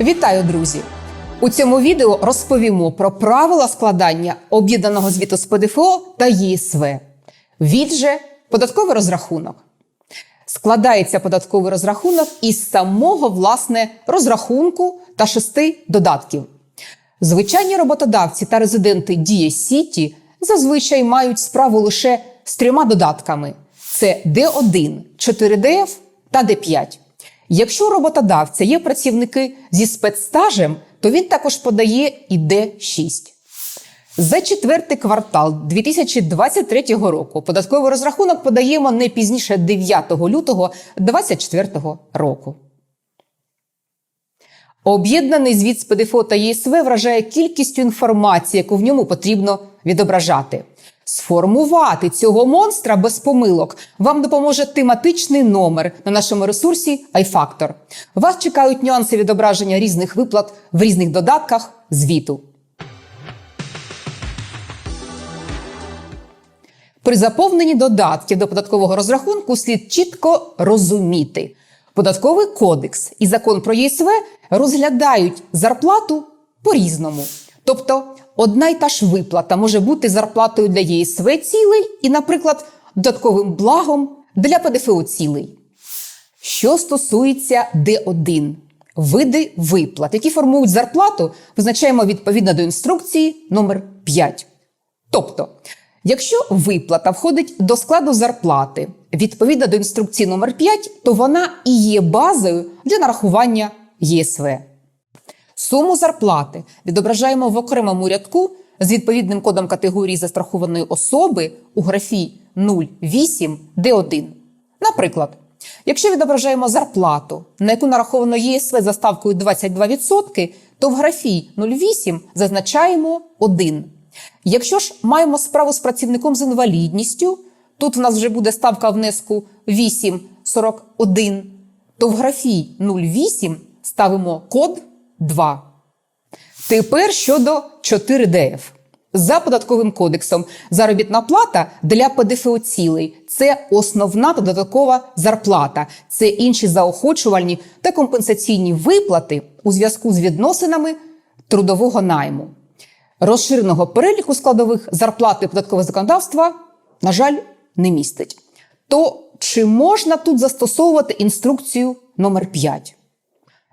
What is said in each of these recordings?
Вітаю, друзі! У цьому відео розповімо про правила складання об'єднаного звіту з ПДФО та ЄСВ. Від же податковий розрахунок. Складається податковий розрахунок із самого власне розрахунку та шести додатків. Звичайні роботодавці та резиденти Дія Сіті зазвичай мають справу лише з трьома додатками: це Д1, 4ДФ та Д5. Якщо у роботодавця є працівники зі спецстажем, то він також подає і Д6. За четвертий квартал 2023 року податковий розрахунок подаємо не пізніше 9 лютого 2024 року. Об'єднаний звіт з ПДФО та ЄСВ вражає кількістю інформації, яку в ньому потрібно відображати. Сформувати цього монстра без помилок вам допоможе тематичний номер на нашому ресурсі iFactor. Вас чекають нюанси відображення різних виплат в різних додатках звіту. При заповненні додатків до податкового розрахунку слід чітко розуміти. Податковий кодекс і закон про ЄСВ розглядають зарплату по-різному. Тобто, одна й та ж виплата може бути зарплатою для ЄСВ цілий і, наприклад, додатковим благом для ПДФО цілий. Що стосується Д1 види виплат, які формують зарплату, визначаємо відповідно до інструкції номер 5. Тобто, якщо виплата входить до складу зарплати відповідно до інструкції номер 5, то вона і є базою для нарахування ЄСВ. Суму зарплати відображаємо в окремому рядку з відповідним кодом категорії застрахованої особи у графі 08 Д1. Наприклад, якщо відображаємо зарплату, на яку нараховано ЄСВ за ставкою 22%, то в графі 08 зазначаємо 1. Якщо ж маємо справу з працівником з інвалідністю, тут в нас вже буде ставка внеску 8,41, то в графі 08 ставимо код 2. Тепер щодо 4ДФ. За податковим кодексом заробітна плата для ПДФО цілий – це основна та додаткова зарплата, це інші заохочувальні та компенсаційні виплати у зв'язку з відносинами трудового найму. Розширеного переліку складових зарплати податкового законодавства, на жаль, не містить. То чи можна тут застосовувати інструкцію номер 5?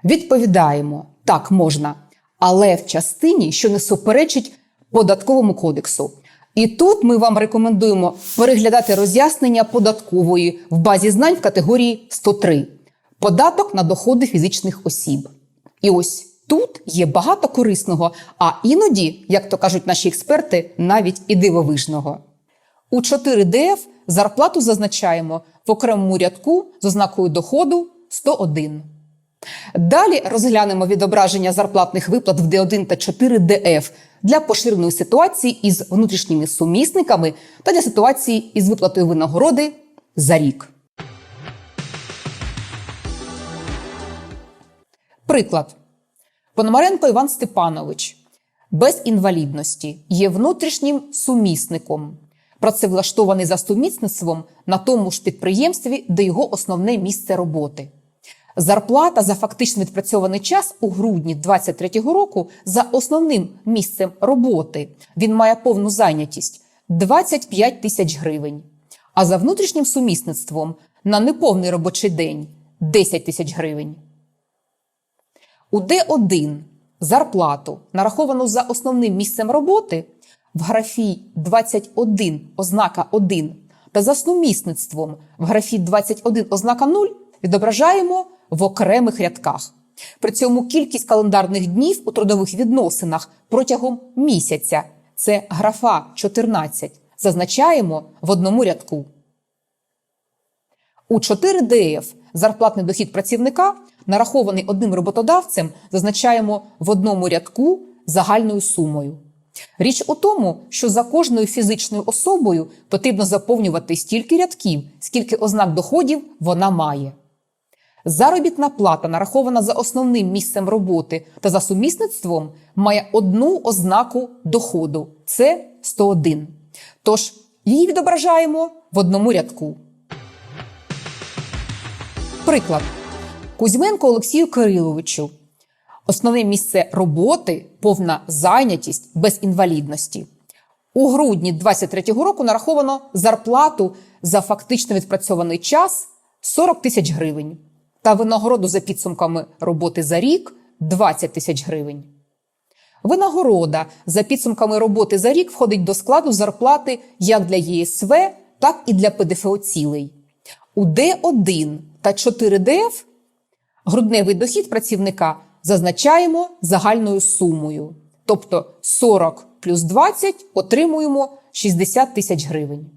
Відповідаємо, так можна, але в частині, що не суперечить податковому кодексу. І тут ми вам рекомендуємо переглядати роз'яснення податкової в базі знань в категорії 103 податок на доходи фізичних осіб. І ось тут є багато корисного, а іноді, як то кажуть наші експерти, навіть і дивовижного. У 4ДФ зарплату зазначаємо в окремому рядку з ознакою доходу 101. Далі розглянемо відображення зарплатних виплат в Д1 та 4 ДФ для поширеної ситуації із внутрішніми сумісниками та для ситуації із виплатою винагороди за рік. Приклад. Пономаренко Іван Степанович без інвалідності є внутрішнім сумісником, працевлаштований за сумісництвом на тому ж підприємстві, де його основне місце роботи. Зарплата за фактично відпрацьований час у грудні 2023 року за основним місцем роботи він має повну зайнятість 25 тисяч гривень. А за внутрішнім сумісництвом на неповний робочий день 10 тисяч гривень. У Д1 зарплату, нараховану за основним місцем роботи, в графі 21 ознака 1 та за сумісництвом в графі 21 ознака 0 відображаємо в окремих рядках. При цьому кількість календарних днів у трудових відносинах протягом місяця це графа 14, зазначаємо в одному рядку. У 4ДФ зарплатний дохід працівника, нарахований одним роботодавцем, зазначаємо в одному рядку загальною сумою. Річ у тому, що за кожною фізичною особою потрібно заповнювати стільки рядків, скільки ознак доходів вона має. Заробітна плата, нарахована за основним місцем роботи та за сумісництвом, має одну ознаку доходу це 101. Тож її відображаємо в одному рядку. Приклад. Кузьменко Олексію Кириловичу Основне місце роботи повна зайнятість без інвалідності. У грудні 2023 року нараховано зарплату за фактично відпрацьований час 40 тисяч гривень та винагороду за підсумками роботи за рік 20 тисяч гривень. Винагорода за підсумками роботи за рік входить до складу зарплати як для ЄСВ, так і для ПДФО цілей. У Д1 та 4ДФ грудневий дохід працівника зазначаємо загальною сумою. Тобто 40 плюс 20 отримуємо 60 тисяч гривень.